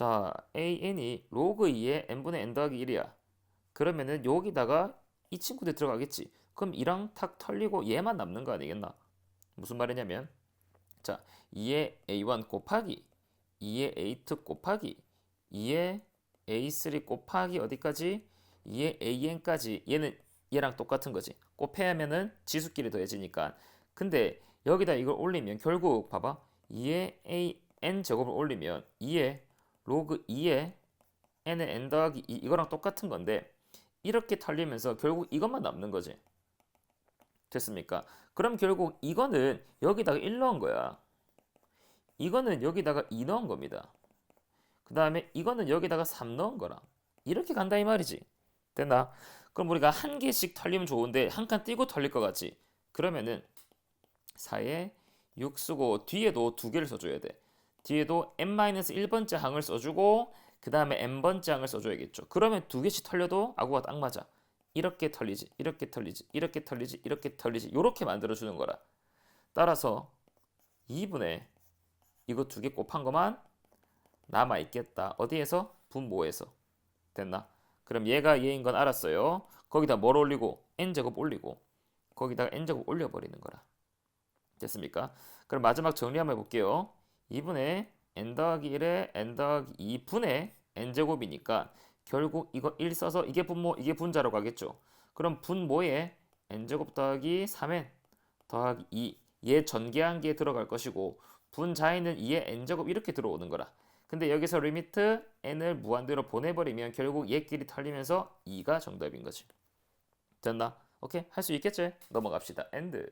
자, an이 로그 2의 n분의 n 더하기 1이야. 그러면은 여기다가 이 친구들 들어가겠지. 그럼 이랑 탁 털리고 얘만 남는 거 아니겠나? 무슨 말이냐면 자, 2의 a1 곱하기 2의 a2 곱하기 2의 a3 곱하기 어디까지? 2의 an까지 얘는 얘랑 똑같은 거지. 곱해야면은 지수끼리 더해지니까. 근데 여기다 이걸 올리면 결국 봐봐. 2의 a n 제곱을 올리면 2의 로그 2의 n의 n 더하기 2 이거랑 똑같은 건데 이렇게 털리면서 결국 이것만 남는 거지. 됐습니까? 그럼 결국 이거는 여기다가 1 넣은 거야. 이거는 여기다가 2 넣은 겁니다. 그 다음에 이거는 여기다가 3 넣은 거라. 이렇게 간다 이 말이지. 됐나? 그럼 우리가 한 개씩 털리면 좋은데 한 칸 띄고 털릴 것 같지? 그러면은 4에 6 쓰고 뒤에도 두 개를 써줘야 돼. 뒤에도 n-1번째 항을 써주고 그 다음에 n번째 항을 써줘야겠죠. 그러면 두 개씩 털려도 아구가 딱 맞아. 이렇게 털리지, 이렇게 털리지, 이렇게 털리지, 이렇게 털리지, 이렇게 만들어주는 거라. 따라서 2분의 이거 두 개 곱한 것만 남아 있겠다. 어디에서? 분모에서. 됐나? 그럼 얘가 얘인 건 알았어요. 거기다 뭘 올리고 n제곱 올리고 거기다가 n제곱 올려버리는 거라. 됐습니까? 그럼 마지막 정리 한번 해볼게요. 2분의 n 더하기 1에 n 더하기 2분의 n제곱이니까 결국 이거 1 써서 이게 분모 이게 분자로 가겠죠. 그럼 분모에 n제곱 더하기 3n 더하기 2 얘 전개한 게 들어갈 것이고 분자에는 2의 n제곱 이렇게 들어오는 거라. 근데 여기서 리미트 n을 무한대로 보내버리면 결국 얘끼리 털리면서 2가 정답인 거지. 됐나? 오케이 할 수 있겠지? 넘어갑시다. 엔드.